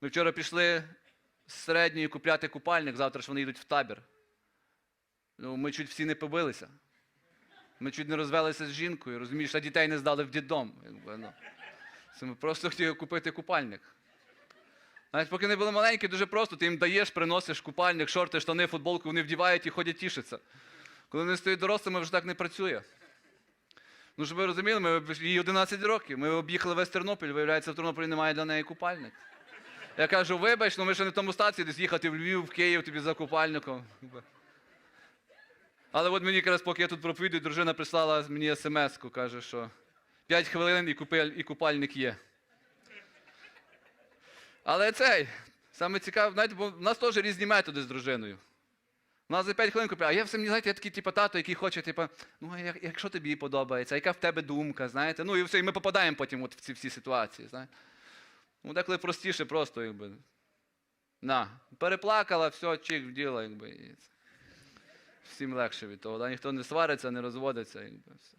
Ми вчора пішли з середньої купляти купальник, завтра ж вони йдуть в табір. Ну, ми чуть всі не побилися. Ми чуть не розвелися з жінкою, розумієш, а дітей не здали в діддом. Ну. Це ми просто хотіли купити купальник. Навіть поки вони були маленькі, дуже просто, ти їм даєш, приносиш купальник, шорти, штани, футболку, вони вдівають і ходять тішаться. Коли вони стають дорослими, вже так не працює. Ну, щоб ви розуміли, ми, їй 11 років, ми об'їхали весь Тернопіль, виявляється, в Тернополі немає для неї купальник. Я кажу, вибач, ну ми ще не в тому стації, десь їхати в Львів, в Київ тобі за купальником. Але от мені якраз, поки я тут проповідую, дружина прислала мені смс-ку, каже, що 5 хвилин і, купель, і купальник є. Але цей, саме цікаве, знаєте, бо в нас теж різні методи з дружиною. У нас за 5 хвилин купив, а я все знаєте, я такий типу, тато, який хоче, типу, ну а як, якщо тобі подобається, яка в тебе думка, знаєте? Ну і все, і ми попадаємо потім от в ці всі ситуації. знаєте. Ну, деколи простіше просто, якби. На, переплакала, все, чик вділа, якби. Всім легше від того. Да? Ніхто не свариться, не розводиться, якби. Все.